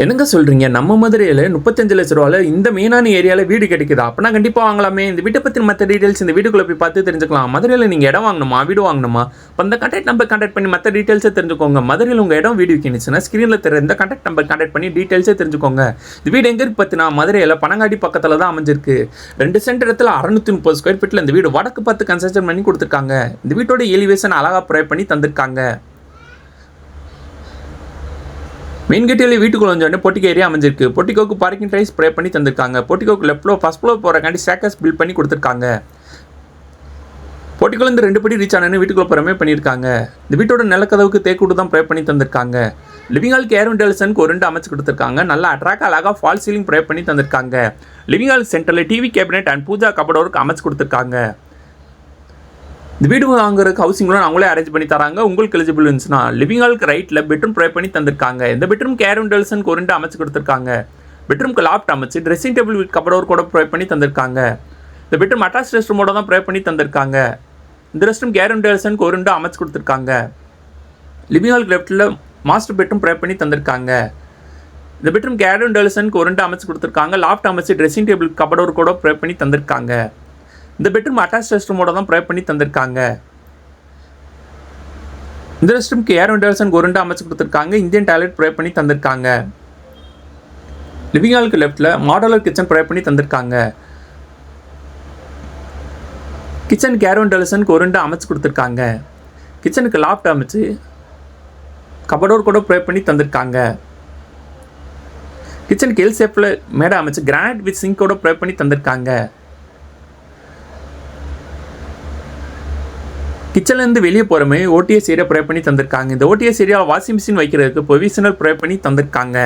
என்னங்க சொல்கிறீங்க நம்ம மதுரையில் முப்பத்தஞ்சு லட்ச ரூபாவில் இந்த மெயினான ஏரியாவில் வீடு கிடைக்குதா? அப்படின்னா கண்டிப்பாக வாங்கலாமே. இந்த வீட்டை பற்றி மற்ற டீட்டெயில்ஸ் இந்த வீட்டுக்குள்ளே போய் பார்த்து தெரிஞ்சுக்கலாம். மதுரையில் நீங்கள் இடம் வாங்கணுமா? வீடு வாங்கணுமா? இப்போ அந்த கான்டாக்ட் நம்பர் கான்டாக்ட் பண்ணி மற்ற டீட்டெயில்ஸை தெரிஞ்சுக்கோங்க. மதுரையில் உங்கள் இடம் வீடு விற்கினுச்சுன்னா ஸ்க்ரீனில் தெரிய இந்த கான்டாக்ட் நம்பர் கான்டாக்ட் பண்ணி டீட்டெயில்ஸே தெரிஞ்சுக்கோங்க. இந்த வீடு எங்கே இருக்கு பார்த்தீங்கன்னா மதுரையில் பனங்காடி பக்கத்தில் தான் அமைஞ்சிருக்கு. ரெண்டு சென்ட் இடத்துல அறநூற்றி முப்பது ஸ்கொயர் ஃபீட்டில் இந்த வீடு வடக்கு பார்த்து கன்ஸ்ட்ரக்ஷன் பண்ணி கொடுத்துருக்காங்க. இந்த வீட்டோட எலிவேஷன் அழகாக ப்ரொவைட் பண்ணி தந்திருக்காங்க. மெயின் வீட்டுக்குள்ள வந்தோடனே பொட்டிக்கு ஏரியா அமைஞ்சிருக்கு. பொட்டிக்கோக்கு பார்க்கிங் ட்ரைஸ் ஸ்ப்ரே பண்ணி தந்திருக்காங்க. பொட்டிக்கோக்கு லெஃப்ட் ஃப்ளோ ஃபஸ்ட் ஃப்ளோ போகிறக்காண்டி ஸ்டாக்கர்ஸ் பில்ட் பண்ணி கொடுத்துருக்காங்க. பொட்டிக்குள்ள ரெண்டு படி ரீச் ஆனேன்னு வீட்டுக்குள்ள புறமே பண்ணியிருக்காங்க இந்த வீட்டோட நிலக்கதவுக்கு தேக்கூட்டு தான் ப்ரே பண்ணி தந்திருக்காங்க. லிவிங் ஹால் கேர் டெலிசனுக்கு ஒரு ரெண்டு அமைச்சு கொடுத்துருக்காங்க. நல்லா அட்ராக்ட் அழகாக ஃபால் சீலிங் ப்ரே பண்ணி தந்திருக்காங்க. லிவிங் ஹால் சென்டரில் டிவி கேபினெட் அண்ட் பூஜா கபடோருக்கு அமைச்சு கொடுத்துருக்காங்க. வீடு வாங்குறதுக்கு ஹவுசிங் லோன் அவங்களே அரேஞ்ச் பண்ணி தராங்க. உங்களுக்கு எலிஜிபிள் இருந்துச்சுன்னா லிவிங் ஹாலுக்கு ரைட்டில் பெட்ரூம் ப்ரொவைட் பண்ணி தந்திருக்காங்க. இந்த பெட்ரூம் கேரம் டெல்சன் ஒரு ரெண்டு அமைச்சு கொடுத்துருக்காங்க. பெட்ரூம்க்கு லாப்ட் அமைச்சு ட்ரெஸ்ஸிங் டேபிள் வித் கபடோர் கூட ப்ரொவைட் பண்ணி தந்திருக்காங்க. இந்த பெட்ரூம் அட்டாச் ரெஸ்ட் ரூமோட தான் ப்ரொவைட் பண்ணி தந்திருக்காங்க. இந்த ரெஸ்ட் ரூம் கேரம் டெல்சனுக்கு ஒரு ரெண்டு அமைச்சு கொடுத்துருக்காங்க. லிவிங் ஹாலுக்கு லெஃப்ட்டில் மாஸ்டர் பெட்ரூம் ப்ரொவைட் பண்ணி தந்திருக்காங்க. இந்த பெட்ரூம் கேரன் டெல்சனுக்கு ஒரு ரெண்டு அமைச்சு கொடுத்துருக்காங்க. லாப்ட் அமைச்சு ட்ரெஸ்ஸிங் டேபிள் கபடோர் கூட ப்ரொவைட் பண்ணி தந்திருக்காங்க. இந்த பெட்ரூம் அட்டாச் ரெஸ்ட் ரூமோட தான் ப்ரொவைட் பண்ணி தந்திருக்காங்க. இந்த ரெஸ்ட் ரூம்க்கு ஏர் வெண்டர்சன் ஒரு ரெண்டு அமைச்சு கொடுத்துருக்காங்க. இந்தியன் டாய்லெட் ப்ரொவைட் பண்ணி தந்திருக்காங்க. லிவிங் ஹாலுக்கு லெஃப்ட்டில் மாடலர் கிச்சன் ப்ரொவைட் பண்ணி தந்திருக்காங்க. கிச்சன் கேரவன் டெலிசனுக்கு ஒரு ரெண்டு அமைச்சு கொடுத்துருக்காங்க. கிச்சனுக்கு லாப்ட் அமைச்சு கபடோர் கூட ப்ரொவைட் பண்ணி தந்திருக்காங்க. கிச்சனுக்கு எல் ஷேப்பில் மேடை அமைச்சு கிரானைட் வித் சிங்கோட ப்ரொவைட் பண்ணி தந்திருக்காங்க. கிச்சன்லேருந்து வெளியே போகிறமே ஓடிஎஸ் ஏரியா ப்ரொவைட் பண்ணி தந்திருக்காங்க. இந்த ஓடிஎஸ் ஏரியா வாஷிங் மிஷின் வைக்கிறதுக்கு ப்ரொவிஷனல் ப்ரொவைட் பண்ணி தந்திருக்காங்க.